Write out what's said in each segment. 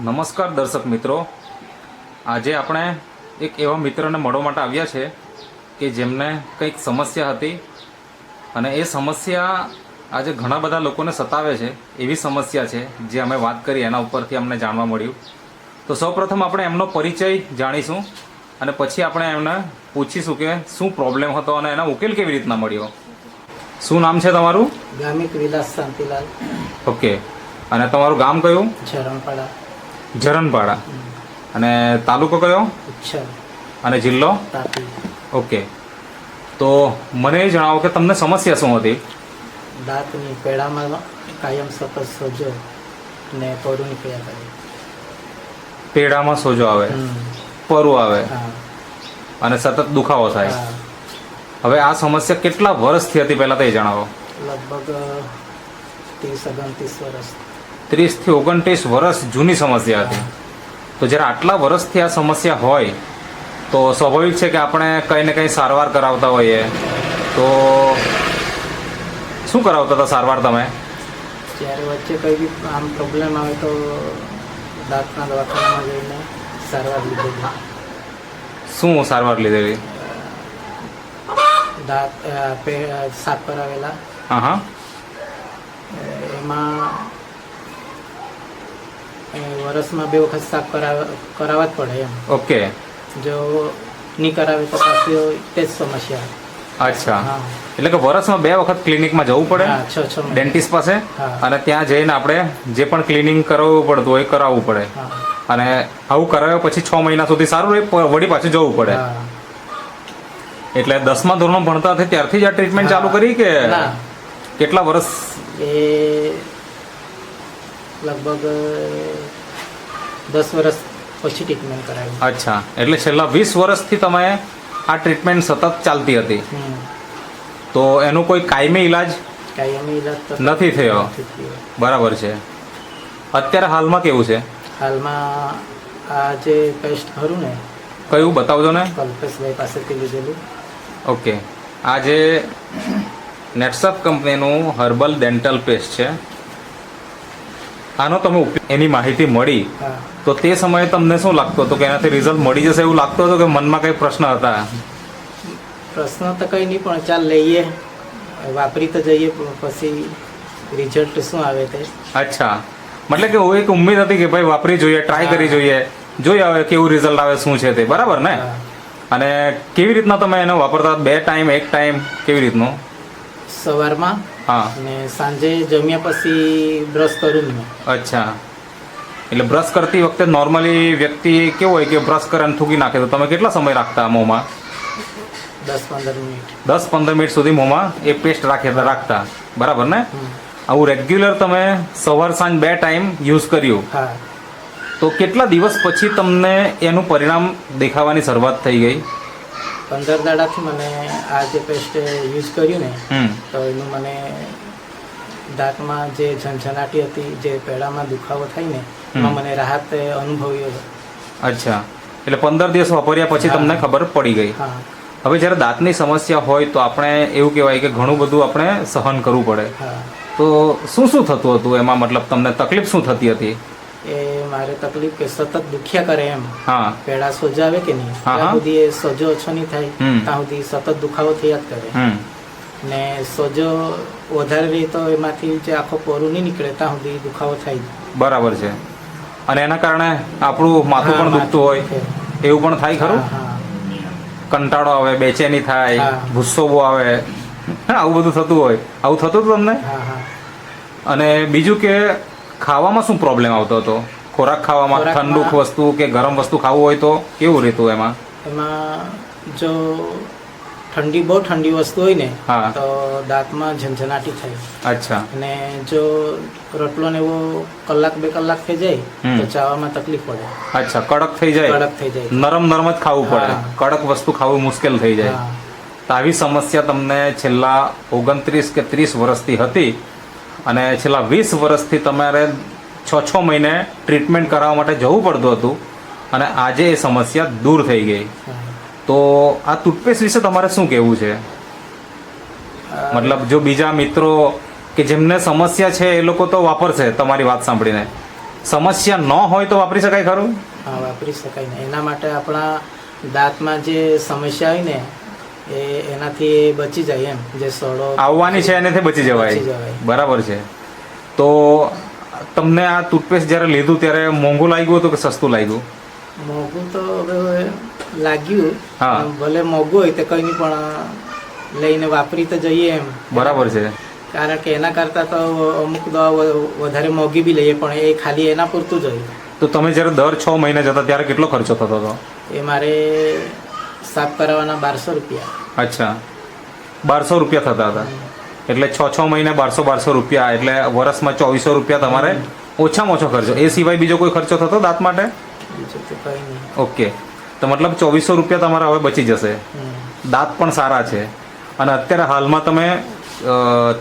નમસ્કાર દર્શક મિત્રો. આજે આપણે એક એવા મિત્રને મળવા માટે આવ્યા છે કે જેમને કંઈક સમસ્યા હતી અને એ સમસ્યા આજે ઘણા બધા લોકોને સતાવે છે એવી સમસ્યા છે જે અમે વાત કરી એના ઉપરથી અમને જાણવા મળ્યું. તો સૌપ્રથમ આપણે એમનો પરિચય જાણીશું અને પછી આપણે એમને પૂછીશું કે શું પ્રોબ્લેમ હતો અને એના ઉકેલ કેવી રીતના મળ્યો. શું નામ છે તમારું? ગામિક વિલાસ શાંતિલાલ. ઓકે અને તમારું ગામ કયું? ઝરણપાડા. ઝરણપાડા. અને તાલુકો કયો? અને જિલ્લો? ઓકે. તો મને જણાવો કે તમને સમસ્યા શું હતી? દાંતની પેડામાં કાયમ સતત સોજો ને પરુની નીકળ્યા કરે પેડામાં સોજો આવે. પરુ આવે. અને સતત દુખાવો થાય. હવે આ સમસ્યા કેટલા વર્ષથી હતી પહેલા તે જણાવો. લગભગ ત્રીસ ઓગણત્રીસ વર્ષ. ત્રીસથી ઓગણત્રીસ વર્ષ જૂની સમસ્યા હતી. તો જ્યારે આટલા વર્ષથી આ સમસ્યા હોય તો સ્વાભાવિક છે કે આપણે કંઈ ને કંઈ સારવાર કરાવતા હોઈએ. તો શું કરાવતા હતા સારવાર તમે? જ્યારે વચ્ચે કંઈ બી આમ પ્રોબ્લેમ આવે તો દાંતના દવાખાનામાં જઈને સારવાર લીધેલી શું સારવાર લીધેલી દાંત અ, પે- અ, સાફ કરાવેલા હા હા. એમાં એ વરસમાં બે વખત સાફ કરાવ કરાવવા જ પડે એમ. ઓકે. જો નહીં કરાવે તો પાછી તે જ સમસ્યા. અચ્છા. એટલે કે વર્ષમાં બે વખત ક્લિનિકમાં જવું પડે? ડેન્ટિસ્ટ પાસે? અને ત્યાં જઈને આપણે જે પણ ક્લિનિંગ કરાવવું પડતું હોય એ કરાવવું પડે. અને આવું કરાવ્યા પછી છ મહિના સુધી સારું રહે વળી પાછું જવું પડે. એટલે દસમા ધોરણ ભણતા હતા ત્યારથી જ આ ટ્રીટમેન્ટ ચાલુ કરી કે કેટલા વર્ષ એ લગભગ દસ વર્ષ પછી ટ્રીટમેન્ટ કરાવી અચ્છા. એટલે છેલ્લા વીસ વર્ષથી તમે આ ટ્રીટમેન્ટ સતત ચાલતી હતી. તો એનું કોઈ કાયમી ઈલાજ કાયમી ઈલાજ નથી થયો? નથી થયો. બરાબર છે. અત્યારે હાલમાં કેવું છે? હાલમાં આ જે પેસ્ટ ખરું ને કયું બતાવજો ને? કલ્પેશભાઈ પાસેથી લીધેલું. ઓકે. આ જે નેટસપ કંપનીનું હર્બલ ડેન્ટલ પેસ્ટ છે આનો તમે એની માહિતી મળી તો તે સમયે તમને શું લાગતું હતું? કે એનાથી રિઝલ્ટ મળી જશે એવું લાગતું હતું કે મનમાં કંઈ પ્રશ્ન હતા? પ્રશ્ન તો કંઈ નહીં પણ ચાલ લઈએ. વાપરી તો જઈએ પછી રિઝલ્ટ શું આવે તે? અચ્છા. મતલબ કે એક ઉમ્મીદ હતી કે ભાઈ વાપરી જોઈએ ટ્રાય કરી જોઈએ. જોઈએ આવે કેવું રિઝલ્ટ આવે શું છે તે. બરાબર ને? અને કેવી રીતના તમે એને વાપરતા બે ટાઈમ એક ટાઈમ કેવી રીતનું? સવારમાં હા. સાંજે જમ્યા પછી બ્રશ કરું ને અચ્છા. એટલે બ્રશ કરતી વખતે નોર્મલી વ્યક્તિ કેવું હોય કે બ્રશ કરે અને થૂકી નાખે? તો તમે કેટલા સમય રાખતા મોંમાં? દસ પંદર મિનિટ. દસ પંદર મિનિટ સુધી મોંમાં એ પેસ્ટ રાખે રાખતા. બરાબર ને. આવું રેગ્યુલર તમે સવાર સાંજ બે ટાઈમ યુઝ કર્યું. તો કેટલા દિવસ પછી તમને એનું પરિણામ દેખાવાની શરૂઆત થઈ ગઈ? પંદર દાડાથી મને આ જે પેસ્ટ યુઝ કર્યું ને તો એનું મને દાંતમાં જે ઝંઝનાટી હતી જે પેડામાં દુખાવો થાય ને એમાં મને રાહત અનુભવ્યો અચ્છા. એટલે પંદર દિવસ વાપર્યા પછી તમને ખબર પડી ગઈ. હવે જ્યારે દાંતની સમસ્યા હોય તો આપણે એવું કહેવાય કે ઘણું બધું આપણે સહન કરવું પડે. તો શું શું થતું હતું? એમાં મતલબ તમને તકલીફ શું થતી હતી? એ મારે તકલીફ કે સતત દુખ્યા કરે એમ. હા. પેડા સોજાવે કે નહીં. ત્યાં સુધી એ સોજો ઓછો નહીં થાય ત્યાં સુધી સતત દુખાવો થયા જ કરે. ને સોજો વધારે રહી તો એમાંથી જે આખો પોરું નહીં નીકળે ત્યાં સુધી દુખાવો થાય. બરાબર છે. અને એના કારણે આપણું માથું પણ દુખતું હોય. એવું પણ થાય ખરું. કંટાળો આવે બેચેની થાય. ગુસ્સો આવે. આવું બધું થતું હોય. આવું થતું હતું તમને? અને બીજું કે ખાવામાં શું પ્રોબ્લેમ આવતો હતો? ખોરાક ખાવામાં ઠંડુ વસ્તુ કે ગરમ વસ્તુ ખાવું હોય તો કેવું રહેતું એમાં? એમાં જો ઠંડી બહુ ઠંડી વસ્તુ હોય ને હા. તો દાંતમાં ઝંઝનાટી થાય. અચ્છા. અને જો રોટલો ને એવો કલાક બે કલાક થઈ જાય તો ચાવામાં તકલીફ પડે. અચ્છા કડક થઈ જાય? કડક થઈ જાય. નરમ નરમ જ ખાવું પડે. કડક વસ્તુ ખાવું મુશ્કેલ થઈ જાય. તો આવી સમસ્યા તમને છેલ્લા ઓગણત્રીસ કે ત્રીસ વર્ષથી હતી. અને છેલ્લા વીસ વર્ષથી તમારે છ છ મહિને ટ્રીટમેન્ટ કરાવવા માટે જવું પડતું હતું. અને આજે એ સમસ્યા દૂર થઈ ગઈ. તો આ ટૂથપેસ્ટ વિશે તમારે શું કહેવું છે? મતલબ જો બીજા મિત્રો કે જેમને સમસ્યા છે એ લોકો તો વાપરશે તમારી વાત સાંભળીને. સમસ્યા ન હોય તો વાપરી શકાય ખરું? હા, વાપરી શકાય ને. એના માટે આપણા દાંતમાં જે સમસ્યા હોય ને એ એનાથી બચી જાય એમ. જે સડો આવવાની છે એનાથી બચી જવાય. બરાબર છે. તો તમને આ ટૂથપેસ્ટ જ્યારે લીધું ત્યારે મોંઘું લાગ્યું હતું કે સસ્તું લાગ્યું? મોંઘું તો હવે લાગ્યું. હા. ભલે મોંઘું હોય તો કંઈ નહીં પણ લઈને વાપરી તો જઈએ એમ. બરાબર છે. કારણ કે એના કરતાં તો અમુક દવા વધારે મોંઘી બી લઈએ પણ એ ખાલી એના પૂરતું જ હોય. તો તમે જ્યારે દર છ મહિને જતા ત્યારે કેટલો ખર્ચો થતો હતો? એ મારે સાફ કરાવવાના બારસો રૂપિયા. અચ્છા. બારસો રૂપિયા થતા હતા. એટલે છ છ મહિને બારસો બારસો રૂપિયા. એટલે વર્ષમાં ચોવીસો રૂપિયા તમારે ઓછામાં ઓછો ખર્ચો. એ સિવાય બીજો કોઈ ખર્ચો થતો દાંત માટે? ઓકે. તો મતલબ ચોવીસો રૂપિયા તમારા હવે બચી જશે. દાંત પણ સારા છે. અને અત્યારે હાલમાં તમે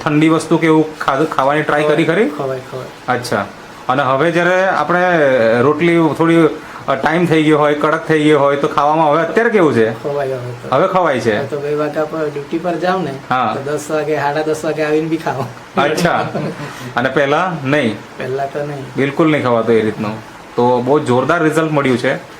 ઠંડી વસ્તુ કે એવું ખાવાની ટ્રાય કરી ખરી? અચ્છા. અને હવે જ્યારે આપણે રોટલી થોડી ટાઈમ થઈ ગયો હોય કડક થઈ ગયો હોય તો ખાવામાં હવે અત્યારે કેવું છે? હવે ખવાય છે? તો બે વાગ્યા પર ડ્યુટી પર જાવ ને હા. તો દસ વાગે સાડા દસ વાગે આવીને બી ખાઓ અચ્છા. અને પહેલા નહીં? પહેલા તો નહીં. બિલકુલ નહીં ખવાતો એ રીતનું. તો બહુ જોરદાર રિઝલ્ટ મળ્યું છે.